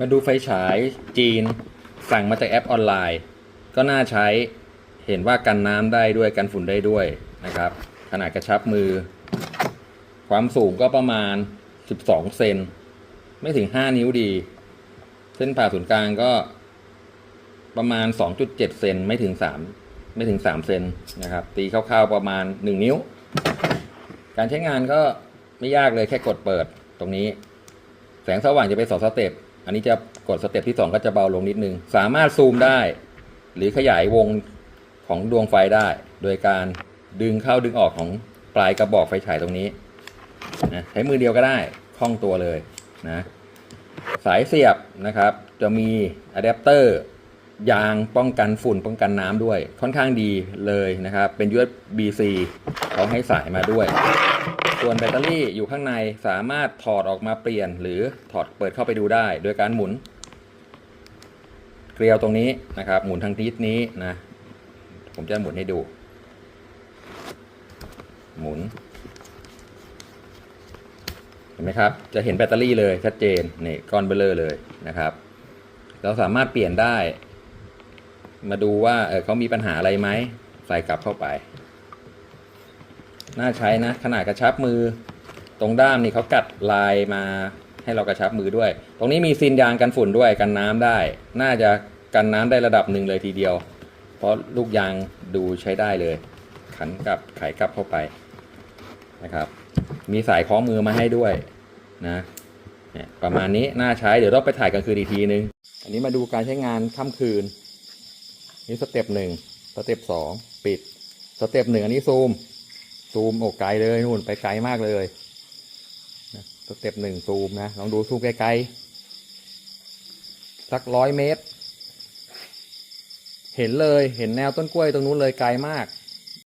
มาดูไฟฉายจีนสั่งมาจากแอปออนไลน์ ก็น่าใช้เห็นว่ากันน้ำได้ด้วยกันฝุ่นได้ด้วยนะครับ ขนาดกระชับมือ ความสูงก็ประมาณ 12 เซนไม่ถึง 5 นิ้วดี เส้นผ่าศูนย์กลางก็ประมาณ 2.7 เซนไม่ถึง 3 ไม่ถึง 3 เซนนะครับ ตีคร่าวๆประมาณ 1 นิ้ว การใช้งานก็ไม่ยากเลยแค่กดเปิดตรงนี้ แสงสว่างจะไปสองสเต็ป อันนี้จะกดสเต็ปที่สองก็จะเบาลงนิดนึง สามารถซูมได้ หรือขยายวงของดวงไฟได้ โดยการดึงเข้าดึงออกของปลายกระบอกไฟฉายตรงนี้นะใช้มือเดียวก็ได้คล่องตัวเลยนะสายเสียบนะครับ จะมีอะแดปเตอร์ยางป้องกันฝุ่นป้องกันน้ำด้วย ค่อนข้างดีเลยนะครับ เป็น USB-C เขาให้สายมาด้วย ส่วนแบตเตอรี่อยู่ข้างในสามารถถอดออกมาเปลี่ยน หรือถอดเปิดเข้าไปดูได้ โดยการหมุน เกลียวตรงนี้นะครับ หมุนทางทิศนี้นะ ผมจะหมุนให้ดู หมุน เห็นไหมครับ จะเห็นแบตเตอรี่เลยชัดเจนนี่ก้อนเบลเลอร์เลยนะครับ เราสามารถเปลี่ยนได้ มาดูว่าเออเขามีปัญหาอะไรไหมใส่กลับเข้าไป น่าใช้นะขนาดกระชับมือ ตรงด้ามนี่เขากัดลายมาให้เรากระชับมือด้วย ตรงนี้มีซีนยางกันฝุ่นด้วยกันน้ำได้ น่าจะกันน้ำได้ระดับหนึ่งเลยทีเดียว เพราะลูกยางดูใช้ได้เลย ขันกลับไขกลับเข้าไปนะครับ มีสายคล้องมือมาให้ด้วยนะเนี่ยประมาณนี้น่าใช้เดี๋ยวเราไปถ่ายกลางคืนอีกทีนึง อันนี้มาดูการใช้งานค่ำคืน นี่สเต็ปหนึ่งสเต็ปสองปิด สเต็ปหนึ่งอันนี้ซูม ซูมออกไกลเลยนู่นไปไกลมากเลยนะสเต็ปหนึ่งซูมนะลองดูซูมไกลๆสักร้อยเมตร เห็นเลยเห็นแนวต้นกล้วยตรงนู้นเลยไกลมาก